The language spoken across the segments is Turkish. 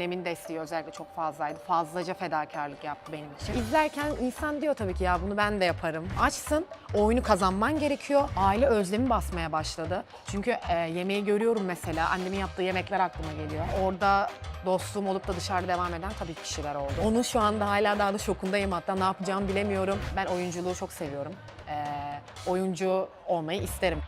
annemin desteği özellikle çok fazlaydı. Fazlaca fedakarlık yaptı benim için. İzlerken insan diyor tabii ki ya bunu ben de yaparım. Açsın, oyunu kazanman gerekiyor. Aile özlemi basmaya başladı. Çünkü e, yemeği görüyorum mesela. Annemin yaptığı yemekler aklıma geliyor. Orada dostluğum olup da dışarıda devam eden tabii ki kişiler oldu. Onun şu anda hala daha da şokundayım hatta ne yapacağımı bilemiyorum. Ben oyunculuğu çok seviyorum. E, oyuncu olmayı isterim.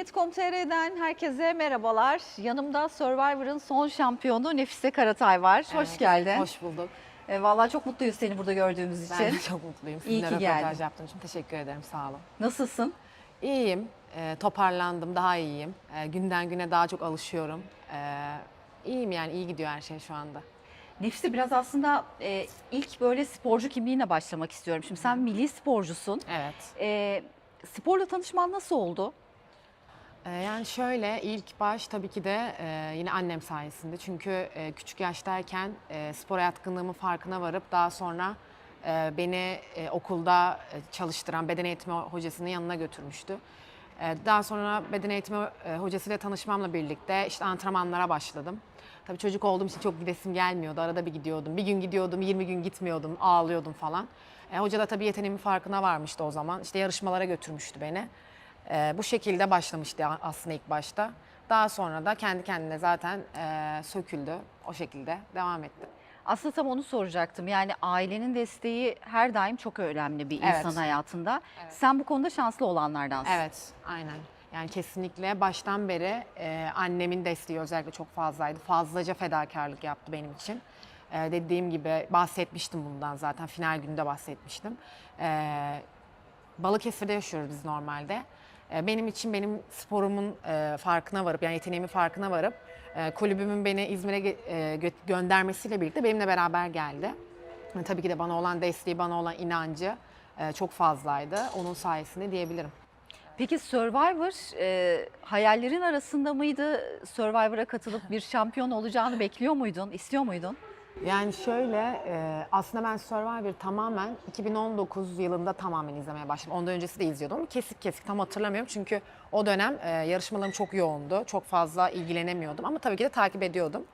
Milliyet.com.tr'den herkese merhabalar. Yanımda Survivor'ın son şampiyonu Nefise Karatay var. Hoş Evet, geldin. Hoş bulduk. E, vallahi çok mutluyuz seni burada gördüğümüz için. Ben de çok mutluyum. İyi Sizinle ki röportaj geldin. yaptığım için teşekkür ederim. Sağ olun. Nasılsın? İyiyim. e, toparlandım. Daha iyiyim. E, günden güne daha çok alışıyorum. E, iyiyim yani. iyi gidiyor her şey şu anda. Nefise biraz aslında e, ilk böyle sporcu kimliğine başlamak istiyorum. Şimdi sen milli sporcusun. Evet. E, sporla tanışman nasıl oldu? E, yani şöyle ilk baş tabii ki de e, yine annem sayesinde. Çünkü e, küçük yaştayken e, spora yatkınlığımın farkına varıp daha sonra e, beni okulda çalıştıran beden eğitimi hocasının yanına götürmüştü. Daha sonra beden eğitimi hocasıyla tanışmamla birlikte işte antrenmanlara başladım. Tabii çocuk olduğum için çok gidesim gelmiyordu. Arada bir gidiyordum. Bir gün gidiyordum, 20 gün gitmiyordum, ağlıyordum falan. E, hoca da tabii yeteneğimin farkına varmıştı o zaman. İşte yarışmalara götürmüştü beni. E, bu şekilde başlamıştı aslında ilk başta. Daha sonra da kendi kendine zaten e, söküldü. O şekilde devam etti. Aslında tam onu soracaktım. Yani ailenin desteği her daim çok önemli bir Evet. insan hayatında. Sen bu konuda şanslı olanlardansın. Evet, aynen. Yani kesinlikle baştan beri e, annemin desteği özellikle çok fazlaydı. Fazlaca fedakarlık yaptı benim için. E, dediğim gibi bahsetmiştim bundan zaten. Final günde bahsetmiştim. E, Balıkesir'de yaşıyoruz biz normalde. E, benim için benim sporumun e, farkına varıp, yani yeteneğimin farkına varıp e, kulübümün beni İzmir'e e, gö- göndermesiyle birlikte benimle beraber geldi. Tabii ki de bana olan desteği, bana olan inancı çok fazlaydı. Onun sayesinde diyebilirim. Peki Survivor e, hayallerin arasında mıydı? Survivor'a katılıp bir şampiyon olacağını bekliyor muydun? istiyor muydun? Yani şöyle e, aslında ben Survivor tamamen 2019 yılında tamamen izlemeye başladım. Ondan öncesi de izliyordum kesik kesik tam hatırlamıyorum. Çünkü o dönem e, yarışmalarım çok yoğundu. Çok fazla ilgilenemiyordum ama tabii ki de takip ediyordum.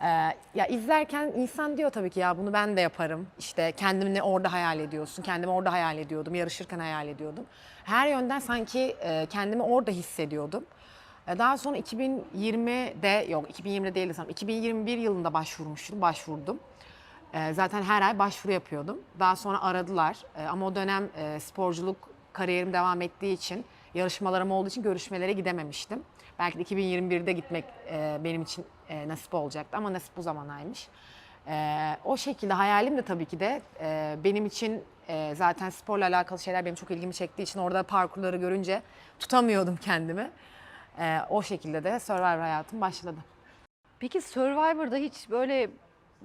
E, ya izlerken insan diyor tabii ki ya bunu ben de yaparım. İşte kendini orada hayal ediyorsun. Kendimi orada hayal ediyordum. Yarışırken hayal ediyordum. Her yönden sanki kendimi orada hissediyordum. E, Daha sonra 2020'de yok 2020'de değil sanırım 2021 yılında başvurmuştum, başvurdum. E, Zaten her ay başvuru yapıyordum. Daha sonra aradılar E, ama o dönem sporculuk kariyerim devam ettiği için yarışmalarım olduğu için görüşmelere gidememiştim. Belki de 2021'de gitmek benim için nasip olacaktı ama nasip bu zamanaymış. O şekilde hayalim de tabii ki de benim için zaten sporla alakalı şeyler benim çok ilgimi çektiği için orada parkurları görünce tutamıyordum kendimi. Ee, o şekilde de Survivor hayatım başladı. Peki Survivor'da hiç böyle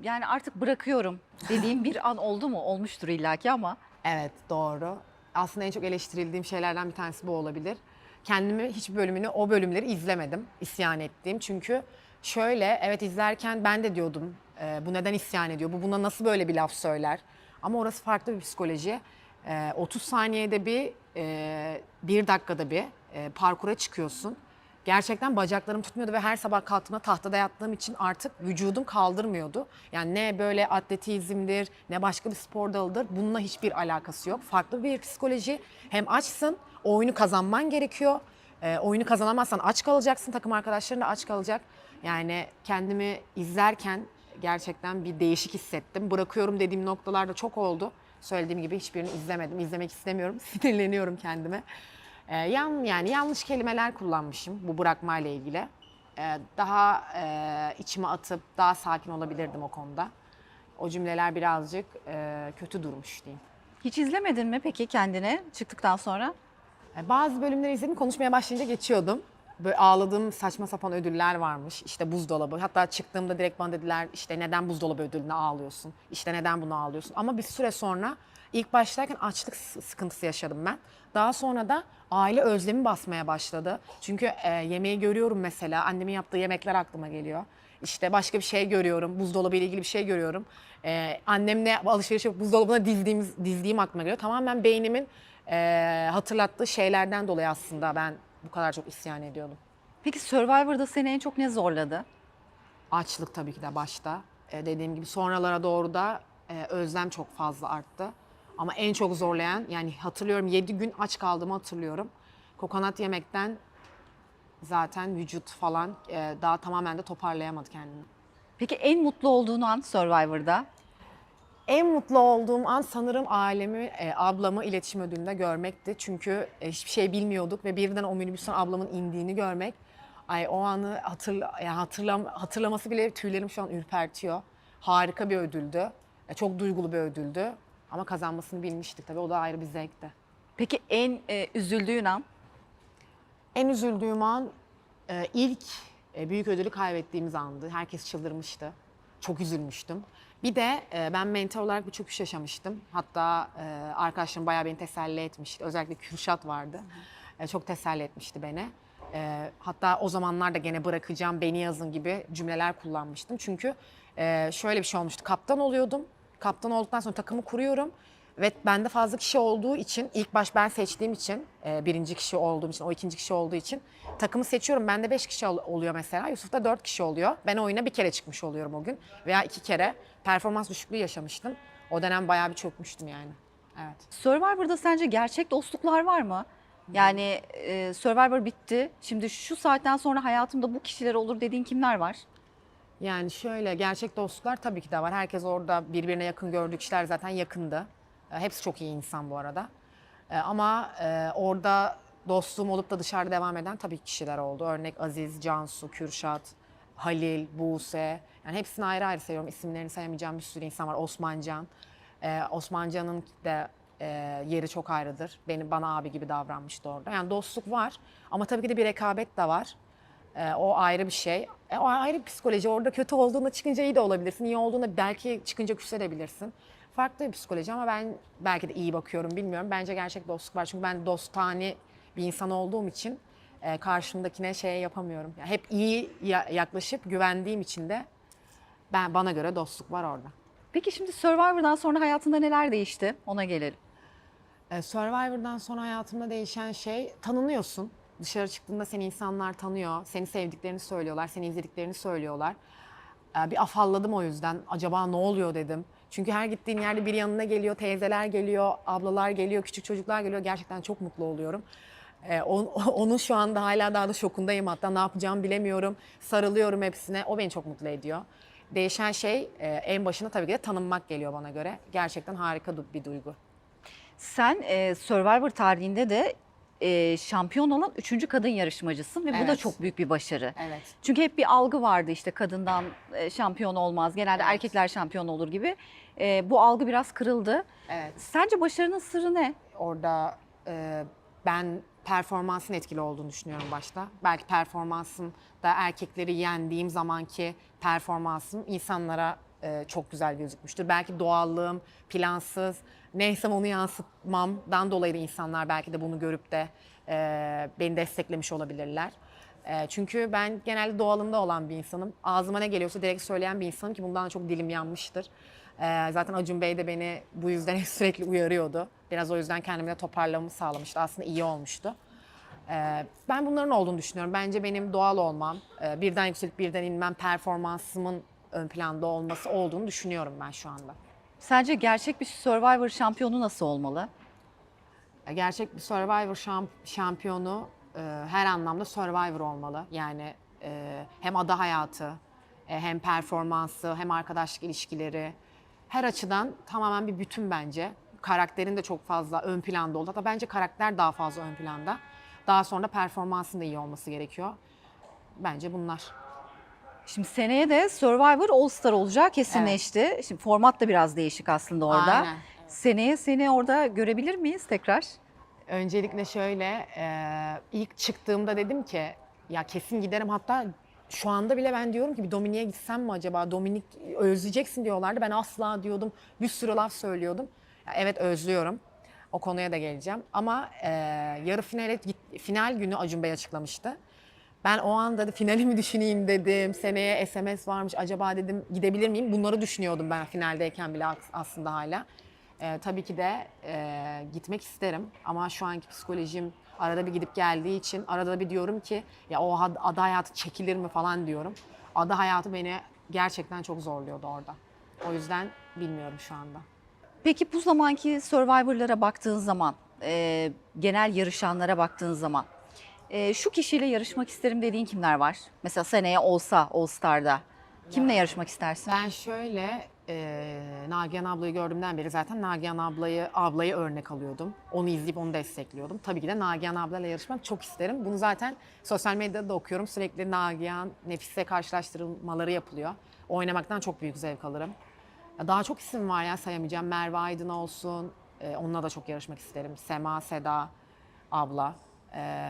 yani artık bırakıyorum dediğim bir an oldu mu? Olmuştur illaki ama. Evet doğru. Aslında en çok eleştirildiğim şeylerden bir tanesi bu olabilir. Kendimi hiç bölümünü o bölümleri izlemedim isyan ettiğim. Çünkü şöyle evet izlerken ben de diyordum e, bu neden isyan ediyor? Bu buna nasıl böyle bir laf söyler? Ama orası farklı bir psikoloji. E, 30 saniyede bir, e, bir dakikada bir e, parkura çıkıyorsun. Gerçekten bacaklarım tutmuyordu ve her sabah kalktığımda tahtada yattığım için artık vücudum kaldırmıyordu. Yani ne böyle atletizmdir ne başka bir spor dalıdır bununla hiçbir alakası yok. Farklı bir psikoloji. Hem açsın, oyunu kazanman gerekiyor. Ee, oyunu kazanamazsan aç kalacaksın, takım arkadaşların da aç kalacak. Yani kendimi izlerken gerçekten bir değişik hissettim. Bırakıyorum dediğim noktalar da çok oldu. Söylediğim gibi hiçbirini izlemedim, izlemek istemiyorum, sinirleniyorum kendime. Ee, yan, yani yanlış kelimeler kullanmışım bu bırakmayla ilgili. Ee, daha e, içime atıp daha sakin olabilirdim o konuda. O cümleler birazcık e, kötü durmuş diyeyim. Hiç izlemedin mi peki kendini çıktıktan sonra? E, Bazı bölümleri izledim konuşmaya başlayınca geçiyordum. Böyle ağladığım saçma sapan ödüller varmış. İşte buzdolabı. Hatta çıktığımda direkt bana dediler işte neden buzdolabı ödülüne ağlıyorsun? İşte neden bunu ağlıyorsun? Ama bir süre sonra ilk başlarken açlık sıkıntısı yaşadım ben. Daha sonra da aile özlemi basmaya başladı. Çünkü e, yemeği görüyorum mesela. Annemin yaptığı yemekler aklıma geliyor. İşte başka bir şey görüyorum. Buzdolabı ile ilgili bir şey görüyorum. E, annemle alışveriş yapıp buzdolabına dizdiğimiz, dizdiğim aklıma geliyor. Tamamen beynimin e, hatırlattığı şeylerden dolayı aslında ben bu kadar çok isyan ediyordum. Peki Survivor'da seni en çok ne zorladı? Açlık tabii ki de başta. E, dediğim gibi sonralara doğru da e, özlem çok fazla arttı. Ama en çok zorlayan yani hatırlıyorum 7 gün aç kaldığımı hatırlıyorum. Kokonat yemekten zaten vücut falan e, daha tamamen de toparlayamadı kendini. Peki en mutlu olduğun an Survivor'da? En mutlu olduğum an sanırım ailemi, e, ablamı iletişim ödülünde görmekti. Çünkü e, hiçbir şey bilmiyorduk ve birden o minibüsten ablamın indiğini görmek, ay o anı hatırla, yani hatırlam, hatırlaması bile tüylerim şu an ürpertiyor. Harika bir ödüldü. E, çok duygulu bir ödüldü. Ama kazanmasını bilmiştik tabii o da ayrı bir zevkti. Peki en e, üzüldüğün an? En üzüldüğüm an e, ilk e, büyük ödülü kaybettiğimiz andı. Herkes çıldırmıştı. Çok üzülmüştüm. Bir de e, ben mental olarak bir çöküş yaşamıştım. Hatta e, arkadaşlarım bayağı beni teselli etmişti. Özellikle Kürşat vardı. E, çok teselli etmişti beni. E, hatta o zamanlar da gene bırakacağım, beni yazın gibi cümleler kullanmıştım. Çünkü e, şöyle bir şey olmuştu. Kaptan oluyordum. Kaptan olduktan sonra takımı kuruyorum. Ve bende fazla kişi olduğu için, ilk baş ben seçtiğim için, e, birinci kişi olduğum için, o ikinci kişi olduğu için takımı seçiyorum. Bende beş kişi ol- oluyor mesela, Yusuf'ta dört kişi oluyor. Ben oyuna bir kere çıkmış oluyorum o gün veya iki kere. Performans düşüklüğü yaşamıştım. O dönem bayağı bir çökmüştüm yani. Evet. Survivor'da sence gerçek dostluklar var mı? Yani e, Survivor bitti. Şimdi şu saatten sonra hayatımda bu kişiler olur dediğin kimler var? Yani şöyle gerçek dostluklar tabii ki de var. Herkes orada birbirine yakın gördüğü kişiler zaten yakındı. E, Hepsi çok iyi insan bu arada. E, Ama e, orada dostluğum olup da dışarıda devam eden tabii ki kişiler oldu. Örnek Aziz, Cansu, Kürşat, Halil, Buse. Yani hepsini ayrı ayrı seviyorum. İsimlerini sayamayacağım bir sürü insan var. Osmancan. Osmancan'ın de e, yeri çok ayrıdır. Beni bana abi gibi davranmıştı orada. Yani dostluk var ama tabii ki de bir rekabet de var. O ayrı bir şey. E, o ayrı bir psikoloji. Orada kötü olduğunda çıkınca iyi de olabilirsin. İyi olduğunda belki çıkınca küsebilirsin. Farklı bir psikoloji ama ben belki de iyi bakıyorum bilmiyorum. Bence gerçek dostluk var. Çünkü ben dostane bir insan olduğum için e, karşımdakine şey yapamıyorum. Yani hep iyi ya- yaklaşıp güvendiğim için de ben bana göre dostluk var orada. Peki şimdi Survivor'dan sonra hayatında neler değişti? Ona gelelim. E, Survivor'dan sonra hayatımda değişen şey tanınıyorsun. Dışarı çıktığında seni insanlar tanıyor. Seni sevdiklerini söylüyorlar, seni izlediklerini söylüyorlar. E, bir afalladım o yüzden. Acaba ne oluyor dedim. Çünkü her gittiğin yerde bir yanına geliyor, teyzeler geliyor, ablalar geliyor, küçük çocuklar geliyor. Gerçekten çok mutlu oluyorum. E, on- onun şu anda hala daha da şokundayım hatta ne yapacağımı bilemiyorum. Sarılıyorum hepsine. O beni çok mutlu ediyor. Değişen şey e, en başında tabii ki de tanınmak geliyor bana göre. Gerçekten harika bir duygu. Sen e, Survivor tarihinde de e, şampiyon olan üçüncü kadın yarışmacısın ve bu da Evet. çok büyük bir başarı. Evet. Çünkü hep bir algı vardı işte kadından e, şampiyon olmaz, genelde Evet. erkekler şampiyon olur gibi. E, bu algı biraz kırıldı. Evet. Sence başarının sırrı ne? Orada e, ben performansın etkili olduğunu düşünüyorum başta. Belki performansım da erkekleri yendiğim zamanki performansım insanlara e, çok güzel gözükmüştür. Belki doğallığım, plansız, neysem onu yansıtmamdan dolayı da insanlar belki de bunu görüp de e, beni desteklemiş olabilirler. E, çünkü ben genelde doğalımda olan bir insanım. Ağzıma ne geliyorsa direkt söyleyen bir insanım ki bundan çok dilim yanmıştır. E, zaten Acun Bey de beni bu yüzden sürekli uyarıyordu. Biraz o yüzden kendimi de toparlamamı sağlamıştı. Aslında iyi olmuştu. E, ben bunların olduğunu düşünüyorum. Bence benim doğal olmam, e, birden yükselip birden inmem, performansımın ön planda olması olduğunu düşünüyorum ben şu anda. Sence gerçek bir Survivor şampiyonu nasıl olmalı? Gerçek bir Survivor şamp- şampiyonu e, her anlamda Survivor olmalı. Yani e, hem ada hayatı, e, hem performansı, hem arkadaşlık ilişkileri her açıdan tamamen bir bütün bence. Karakterin de çok fazla ön planda oldu. Hatta bence karakter daha fazla ön planda. Daha sonra performansın da iyi olması gerekiyor. Bence bunlar. Şimdi seneye de Survivor All Star olacak kesinleşti. Şimdi format da biraz değişik aslında orada. Aynen. Seneye seni orada görebilir miyiz tekrar? Öncelikle şöyle e, ilk çıktığımda dedim ki ya kesin giderim hatta şu anda bile ben diyorum ki bir Dominik'e gitsem mi acaba? Dominik özleyeceksin diyorlardı. Ben asla diyordum. Bir sürü laf söylüyordum. Ya evet özlüyorum. O konuya da geleceğim. Ama e, yarı finale final günü Acun Bey açıklamıştı. Ben o anda da finali mi düşüneyim dedim. Seneye SMS varmış. Acaba dedim gidebilir miyim? Bunları düşünüyordum ben finaldeyken bile as- aslında hala. Ee, tabii ki de e, gitmek isterim ama şu anki psikolojim arada bir gidip geldiği için arada bir diyorum ki ya o ada hayatı çekilir mi falan diyorum. Ada hayatı beni gerçekten çok zorluyordu orada. O yüzden bilmiyorum şu anda. Peki bu zamanki Survivor'lara baktığın zaman, e, genel yarışanlara baktığın zaman e, şu kişiyle yarışmak isterim dediğin kimler var? Mesela seneye olsa All Star'da kimle yarışmak istersin? Ben şöyle e, Nagihan ablayı gördüğümden beri zaten Nagihan ablayı ablayı örnek alıyordum. Onu izleyip onu destekliyordum. Tabii ki de Nagihan ablayla yarışmak çok isterim. Bunu zaten sosyal medyada da okuyorum. Sürekli Nagihan, Nefis'e karşılaştırmaları yapılıyor. Oynamaktan çok büyük zevk alırım. Daha çok isim var ya sayamayacağım. Merve Aydın olsun. E, onunla da çok yarışmak isterim. Sema, Seda abla. E,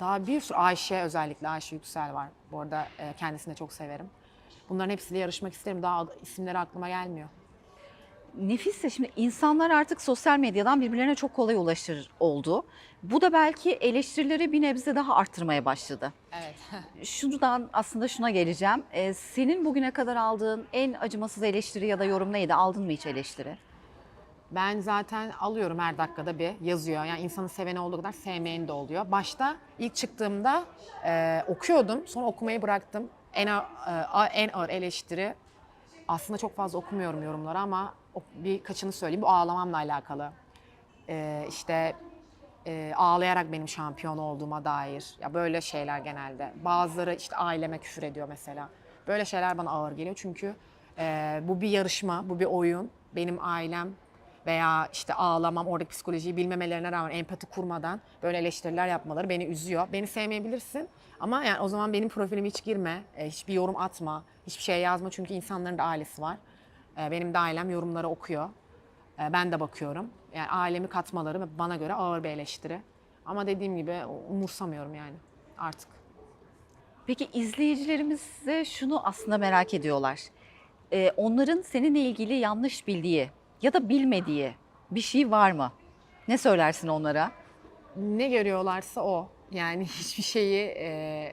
daha bir sürü Ayşe özellikle Ayşe Yüksel var. Bu arada e, kendisini de çok severim. Bunların hepsiyle yarışmak isterim. Daha isimleri aklıma gelmiyor. Nefis de şimdi insanlar artık sosyal medyadan birbirlerine çok kolay ulaşır oldu. Bu da belki eleştirileri bir nebze daha arttırmaya başladı. Evet. Şuradan aslında şuna geleceğim. E, senin bugüne kadar aldığın en acımasız eleştiri ya da yorum neydi? Aldın mı hiç eleştiri? Ben zaten alıyorum her dakikada bir yazıyor. Yani insanın seveni olduğu kadar sevmeyeni de oluyor. Başta ilk çıktığımda e, okuyordum. Sonra okumayı bıraktım. En, a- e, en ağır eleştiri aslında çok fazla okumuyorum yorumları ama birkaçını söyleyeyim. Bu ağlamamla alakalı. E, işte e, ağlayarak benim şampiyon olduğuma dair. Ya böyle şeyler genelde. Bazıları işte aileme küfür ediyor mesela. Böyle şeyler bana ağır geliyor çünkü e, bu bir yarışma, bu bir oyun. Benim ailem veya işte ağlamam, oradaki psikolojiyi bilmemelerine rağmen empati kurmadan böyle eleştiriler yapmaları beni üzüyor. Beni sevmeyebilirsin ama yani o zaman benim profilime hiç girme, e, hiçbir yorum atma, hiçbir şey yazma çünkü insanların da ailesi var. E, benim de ailem yorumları okuyor. E, Ben de bakıyorum. Yani ailemi katmaları bana göre ağır bir eleştiri. Ama dediğim gibi umursamıyorum yani artık. Peki izleyicilerimiz de şunu aslında merak ediyorlar. Onların seninle ilgili yanlış bildiği ya da bilmediği bir şey var mı? Ne söylersin onlara? Ne görüyorlarsa o. Yani hiçbir şeyi e,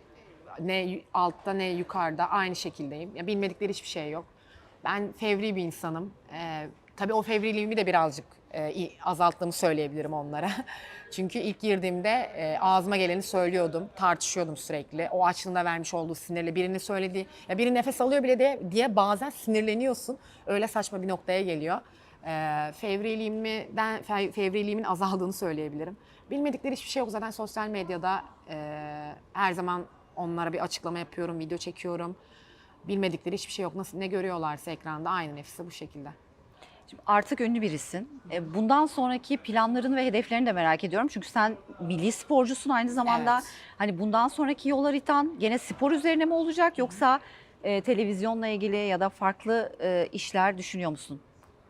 ne altta ne yukarıda aynı şekildeyim. Ya bilmedikleri hiçbir şey yok. Ben fevri bir insanım. E, tabii o fevriliğimi de birazcık e, azalttığımı söyleyebilirim onlara. Çünkü ilk girdiğimde e, ağzıma geleni söylüyordum, tartışıyordum sürekli. O açlığında vermiş olduğu sinirle birinin söylediği, ya biri nefes alıyor bile diye, diye bazen sinirleniyorsun. Öyle saçma bir noktaya geliyor. E, fevriliğimden, fe- fevriliğimin azaldığını söyleyebilirim. Bilmedikleri hiçbir şey yok. Zaten sosyal medyada e, her zaman onlara bir açıklama yapıyorum, video çekiyorum. Bilmedikleri hiçbir şey yok. Nasıl ne görüyorlarsa ekranda aynı nefsi bu şekilde. Şimdi artık ünlü birisin. Ee, bundan sonraki planlarını ve hedeflerini de merak ediyorum. Çünkü sen milli sporcusun aynı zamanda. Evet. Hani bundan sonraki yol haritan gene spor üzerine mi olacak yoksa e, televizyonla ilgili ya da farklı e, işler düşünüyor musun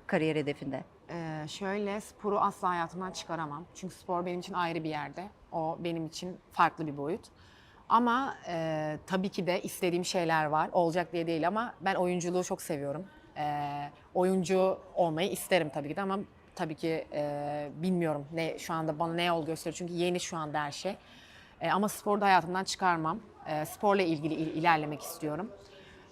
kariyer hedefinde? Ee, şöyle sporu asla hayatımdan çıkaramam. Çünkü spor benim için ayrı bir yerde. O benim için farklı bir boyut. Ama e, tabii ki de istediğim şeyler var. Olacak diye değil ama ben oyunculuğu çok seviyorum. Ee, oyuncu olmayı isterim tabii ki de ama tabii ki e, bilmiyorum ne şu anda bana ne yol gösteriyor. Çünkü yeni şu anda her şey. E, ama sporu da hayatımdan çıkarmam. E, sporla ilgili il- ilerlemek istiyorum.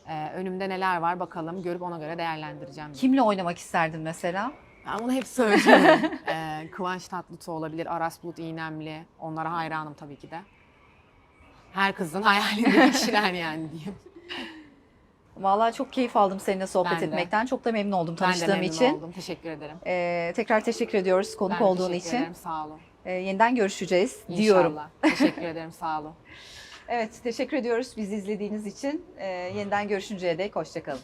E, önümde neler var bakalım görüp ona göre değerlendireceğim. Kimle oynamak isterdin mesela? Ben bunu hep söylüyorum. ee, Kıvanç Tatlıtuğ olabilir, Aras Bulut İynemli. Onlara hayranım tabii ki de. Her kızın hayalindeki kişiler yani diyeyim. Vallahi çok keyif aldım seninle sohbet Ben de. etmekten. Çok da memnun oldum Ben de tanıştığım memnun için. oldum. Teşekkür ederim. Ee, tekrar teşekkür ediyoruz konuk Ben olduğun için. ederim. Sağ olun. Ee, yeniden görüşeceğiz diyorum. İnşallah. Teşekkür ederim. Sağ olun. Evet, teşekkür ediyoruz bizi izlediğiniz için. Ee, yeniden görüşünceye dek hoşçakalın.